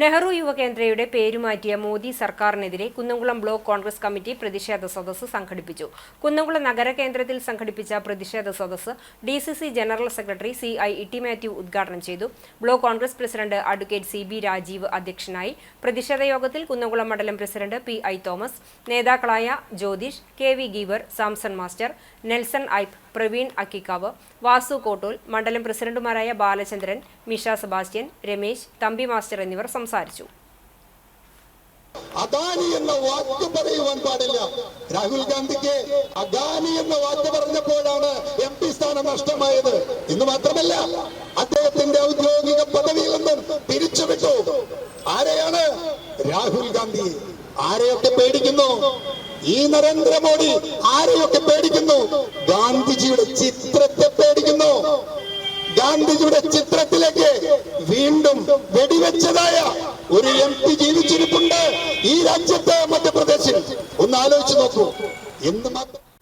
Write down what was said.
നെഹ്റു യുവകേന്ദ്രയുടെ പേരുമാറ്റിയ മോദി സർക്കാരിനെതിരെ Kunnamkulam block Congress committee പ്രതിഷേധ സദസ്സ് സംഘടിപ്പിച്ചു. കുന്നംകുളം നഗരകേന്ദ്രത്തിൽ സംഘടിപ്പിച്ച പ്രതിഷേധ സദസ്സ് D general secretary C I Itty Mathew ഉദ്ഘാടനം ചെയ്തു. Block Congress president advocate C B Rajeev അധ്യക്ഷനായി. പ്രതിഷേധ യോഗത്തിൽ കുന്നംകുളം മണ്ഡലം പ്രസിഡന്റ് പി ഐ തോമസ് നേതാക്കളായ Jyothish K V Geevar Samson master Nelson Aipe Praveen Akkikavu Vasu Kottool മണ്ഡലം പ്രസിഡന്റുമാരായ ബാലചന്ദ്രൻ മിഷ സെബാസ്റ്റ്യൻ രമേശ് തമ്പി മാസ്റ്റർ എന്നിവർ സംസാരിച്ചു. അദാനി എന്ന വാക്ക് പറയുവാൻ പാടില്ല. രാഹുൽ ഗാന്ധിക്ക് അദാനി എന്ന വാക്ക് പറഞ്ഞപ്പോഴാണ് എം പി സ്ഥാനം നഷ്ടമായത്. എന്ന് മാത്രമല്ല അദ്ദേഹത്തിന്റെ ഔദ്യോഗിക പദവിയിൽ നിന്നും പിരിച്ചുവിട്ടു. ആരെയാണ് രാഹുൽ ഗാന്ധി? ആരെയൊക്കെ പേടിക്കുന്നു? ഈ നരേന്ദ്രമോദി ആരെയൊക്കെ പേടിക്കുന്നു? പേടിക്കുന്നു ഗാന്ധിജിയുടെ ചിത്രത്തിലേക്ക് വീണ്ടും വെടിവെച്ചതായ ഒരു എം പി ജീവിച്ചിരിപ്പുണ്ട് ഈ രാജ്യത്ത് മധ്യപ്രദേശിൽ. ഒന്ന് ആലോചിച്ചു നോക്കൂ. എന്ന് മാത്രം